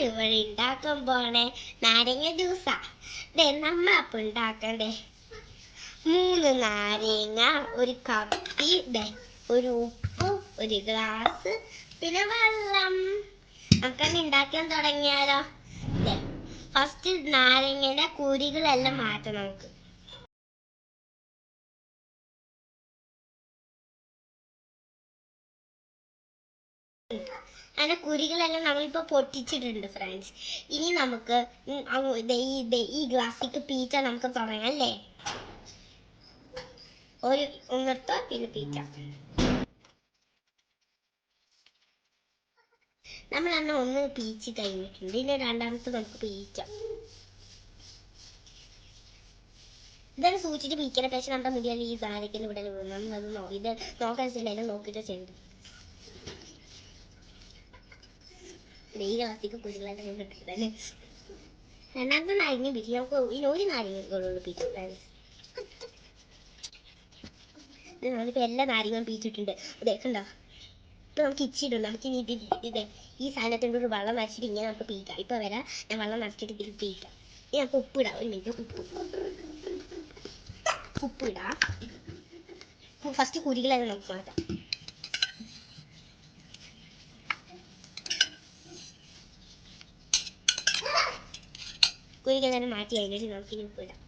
ഞാനിവിടെ ഉണ്ടാക്കാൻ പോണേ? നാരങ്ങ ജ്യൂസാ. നമ്മ അപ്പം ഉണ്ടാക്കണ്ടേ. മൂന്ന് നാരങ്ങ ഒരു കപ്പി ഒരു ഉപ്പ് ഒരു ഗ്ലാസ് പിന്നെ വെള്ളം. നമുക്കത് ഉണ്ടാക്കാൻ തുടങ്ങിയാലോ? ഫസ്റ്റ് നാരങ്ങയുടെ കുരികളെല്ലാം മാറ്റണം നമുക്ക്. അങ്ങനെ കുരികളെല്ലാം നമ്മളിപ്പോൾ പൊട്ടിച്ചിട്ടുണ്ട് ഫ്രണ്ട്സ് ഇനി നമുക്ക് ഈ ഈ ഗ്ലാസ്സിക്ക് പീച്ച നമുക്ക് തുടങ്ങാം അല്ലേ? ഒരു ഉണർത്ത പിന്നെ പീച്ച നമ്മൾ അന്ന് ഒന്ന് പീച്ച് കഴിഞ്ഞിട്ടുണ്ട്. ഇനി രണ്ടാമത്തെ നമുക്ക് പീച്ച ഇതാണ് സൂക്ഷിച്ച് പീക്കണ പക്ഷെ നമ്മുടെ മുടിയാണ് ഈ സാധനത്തിന് ഇവിടെ ഇത് നോക്കാൻ ചെയ്യണം നോക്കിയിട്ട് ചെയ്തു നമ്മളിപ്പോൾ എല്ലാ നാരങ്ങയും പീച്ചിട്ടുണ്ട് അതെ കണ്ടോ നമുക്ക് ഇച്ചിടും നമുക്ക് ഈ സാധനത്തിന്റെ ഒരു വെള്ളം നനച്ചിട്ട് ഇങ്ങനെ നമുക്ക് പീക്കാം ഇപ്പൊ വരാം ഞാൻ വെള്ളം നനച്ചിട്ട് ഇതിൽ പീക്കാം ഇനി നമുക്ക് ഉപ്പിടാം ഒരു മിനിറ്റ് ഉപ്പ് ഉപ്പിടാം ഫസ്റ്റ് കുരികളെല്ലാം നമുക്ക് മാറ്റാം. കുരികളെല്ലാം മാറ്റി കഴിഞ്ഞിട്ട് നമുക്ക് ഇനി ഉപ്പിടാം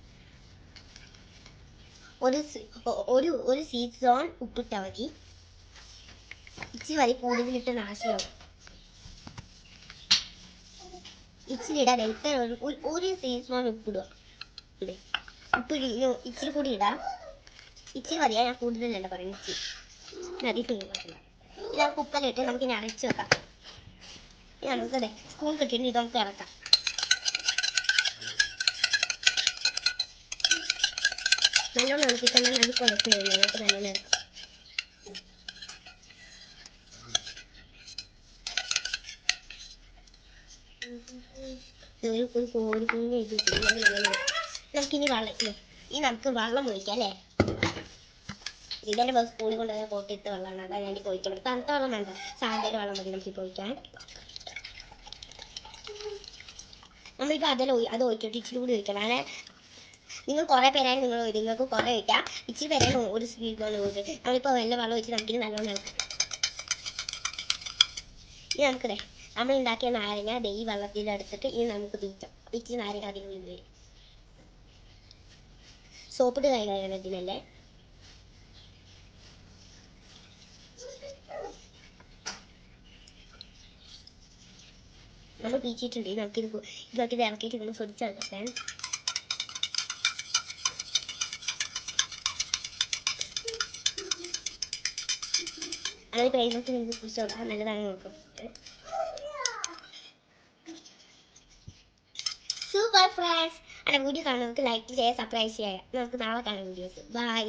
ഒരു ഒരു ഒരു ഒരു സോൺ ഉപ്പിട്ടാൽ മതി. ഇച്ചിരി വരി കൂടുതലിട്ട് നാശമാവും ഇച്ചിരി ഇടാൻ ഇത്ര ഒരു ഒരു- ഒരു സോൺ ഉപ്പിടുക. ഇവിടെ ഉപ്പ് ഇനി ഇച്ചിരി കൂടി ഇടാം. ഇച്ചിരി മതിയാ ഞാൻ കൂടുതലല്ല പറയുന്നത്. ഇച്ചിരി. അതിട്ട് ഇത് നമുക്ക് ഉപ്പെല്ലാം ഇട്ട് നമുക്ക് ഇനി അരച്ച് വെക്കാം. ഇനി നമുക്ക് അതെ സ്പൂൺ കിട്ടിയിട്ട് ഇത് നമുക്ക് ഇറക്കാം. നല്ലോണം ഇളക്കിത്തന്നെ നമുക്ക് കുഴപ്പമില്ല നമുക്ക് നല്ലോണം ഇറക്കാം ഒരു നമുക്കിനി വെള്ളം ഇനി നമുക്ക് വെള്ളം ഒഴിക്കാം അല്ലേ ഇതെന്റെ സ്കൂളിൽ കൊണ്ടുപോയ പോട്ടിട്ട് വെള്ളമാണ് അതാണ് ഞാൻ ഒഴിക്കണം തണുത്ത വെള്ളം വേണ്ട സാധാരണ വെള്ളം മതി നമുക്ക് ഇപ്പോൾ ഒഴിക്കാൻ നമ്മളിപ്പോൾ അതിൽ അത് ഒഴിച്ചിട്ട് ഇച്ചിരി കൂടി ഒഴിക്കണം അങ്ങനെ നിങ്ങൾ കുറേ പേരായി നിങ്ങൾ നിങ്ങൾക്ക് കുറേ കിട്ടാം ഇച്ചിരി പേരാണ് ഒരു സ്പീഡ് ഒഴിച്ചത് നമ്മളിപ്പോൾ വെള്ളം വെള്ളം ഒഴിച്ച് നമുക്ക് നല്ലോണം ഇനി നമുക്കിതേ നമ്മൾ ഉണ്ടാക്കിയ നാരങ്ങ ദേ ഈ വെള്ളത്തിൽ എടുത്തിട്ട് ഇനി നമുക്ക് തീറ്റാം ഇച്ചിരി നാരങ്ങ അതിനുള്ളിൽ വരും സോപ്പിട്ട് കൈ കഴുകണം ഇതിനല്ലേ നമ്മൾ പീച്ചിട്ടുണ്ട് നമുക്കിത് ഇതാക്കി ഇത് ഇറക്കിയിട്ട് ഇതൊന്ന് പൊടിച്ചെടുക്കാൻ അത് പേരൻസ് നിങ്ങൾക്ക് കുറിച്ച് കൊടുക്കാൻ നല്ലതാണ് നോക്കും സൂപ്പർ ഫ്രണ്ട്സ് എന്റെ വീഡിയോ കാണുന്നവർക്ക് ലൈക്ക് ചെയ്യുക സബ്സ്ക്രൈബ് ചെയ്യുക നമുക്ക് നാളെ കാണാം വീഡിയോസ് ബൈ